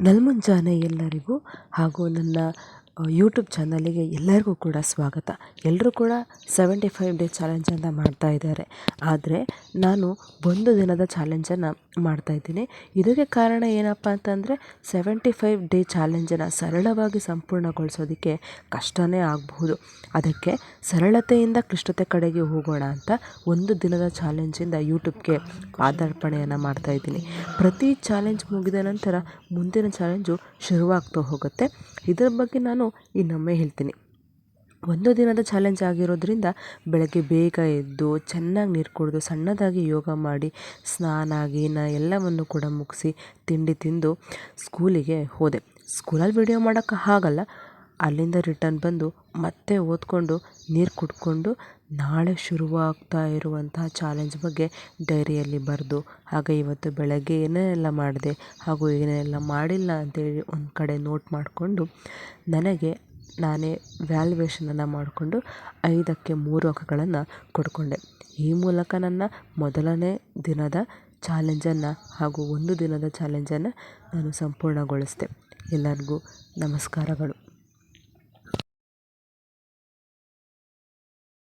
ನಲ್ಮುಂಜಾನೆ ಎಲ್ಲರಿಗೂ ಹಾಗೂ ನನ್ನ ಯೂಟ್ಯೂಬ್ ಚಾನಲಿಗೆ ಎಲ್ಲರಿಗೂ ಕೂಡ ಸ್ವಾಗತ. ಎಲ್ಲರೂ ಕೂಡ ಸೆವೆಂಟಿ ಫೈವ್ ಡೇ ಅಂತ ಮಾಡ್ತಾ ಇದ್ದಾರೆ. ಆದರೆ ನಾನು ಒಂದು ದಿನದ ಚಾಲೆಂಜನ್ನು ಮಾಡ್ತಾ ಇದ್ದೀನಿ. ಇದಕ್ಕೆ ಕಾರಣ ಏನಪ್ಪ ಅಂತಂದರೆ ಸೆವೆಂಟಿ ಫೈವ್ ಡೇ ಚಾಲೆಂಜನ್ನು ಸರಳವಾಗಿ ಸಂಪೂರ್ಣಗೊಳಿಸೋದಕ್ಕೆ ಕಷ್ಟವೇ ಆಗಬಹುದು. ಅದಕ್ಕೆ ಸರಳತೆಯಿಂದ ಕ್ಲಿಷ್ಟತೆ ಕಡೆಗೆ ಹೋಗೋಣ ಅಂತ ಒಂದು ದಿನದ ಚಾಲೆಂಜಿಂದ ಯೂಟ್ಯೂಬ್ಗೆ ಪಾದಾರ್ಪಣೆಯನ್ನು ಮಾಡ್ತಾ ಇದ್ದೀನಿ. ಪ್ರತಿ ಚಾಲೆಂಜ್ ಮುಗಿದ ನಂತರ ಮುಂದಿನ ಚಾಲೆಂಜು ಶುರುವಾಗ್ತಾ ಹೋಗುತ್ತೆ. ಇದರ ಬಗ್ಗೆ ನಾನು ಇನ್ನೊಮ್ಮೆ ಹೇಳ್ತೀನಿ. ಒಂದು ದಿನದ ಚಾಲೆಂಜ್ ಆಗಿರೋದ್ರಿಂದ ಬೆಳಗ್ಗೆ ಬೇಗ ಎದ್ದು ಚೆನ್ನಾಗಿ ನೀರು ಕುಡಿದು ಸಣ್ಣದಾಗಿ ಯೋಗ ಮಾಡಿ, ಸ್ನಾನ ಗೀನ ಎಲ್ಲವನ್ನು ಕೂಡ ಮುಗಿಸಿ ತಿಂಡಿ ತಿಂದು ಸ್ಕೂಲಿಗೆ ಹೋದೆ. ಸ್ಕೂಲಲ್ಲಿ ವಿಡಿಯೋ ಮಾಡೋಕ್ಕೆ ಆಗಲ್ಲ ಅಲ್ಲಿಂದ ರಿಟರ್ನ್ ಬಂದು ಮತ್ತೆ ಓದಿಕೊಂಡು ನೀರು ಕುಡ್ಕೊಂಡು ನಾಳೆ ಶುರುವಾಗ್ತಾ ಇರುವಂತಹ ಚಾಲೆಂಜ್ ಬಗ್ಗೆ ಡೈರಿಯಲ್ಲಿ ಬರೆದು ಹಾಗೆ ಇವತ್ತು ಬೆಳಗ್ಗೆ ಏನೇನೆಲ್ಲ ಮಾಡಿದೆ, ಹಾಗೂ ಏನೆಲ್ಲ ಮಾಡಿಲ್ಲ ಅಂತೇಳಿ ಒಂದು ಕಡೆ ನೋಟ್ ಮಾಡಿಕೊಂಡು ನನಗೆ ನಾನೇ ವ್ಯಾಲ್ಯುವೇಷನನ್ನು ಮಾಡಿಕೊಂಡು ಐದಕ್ಕೆ ಮೂರು ಅಂಕಗಳನ್ನು ಕೊಡ್ಕೊಂಡೆ. ಈ ಮೂಲಕ ನನ್ನ ಮೊದಲನೇ ದಿನದ ಚಾಲೆಂಜನ್ನು ಹಾಗೂ ಒಂದು ದಿನದ ಚಾಲೆಂಜನ್ನು ನಾನು ಸಂಪೂರ್ಣಗೊಳಿಸಿದೆ. ಎಲ್ಲರಿಗೂ ನಮಸ್ಕಾರಗಳು.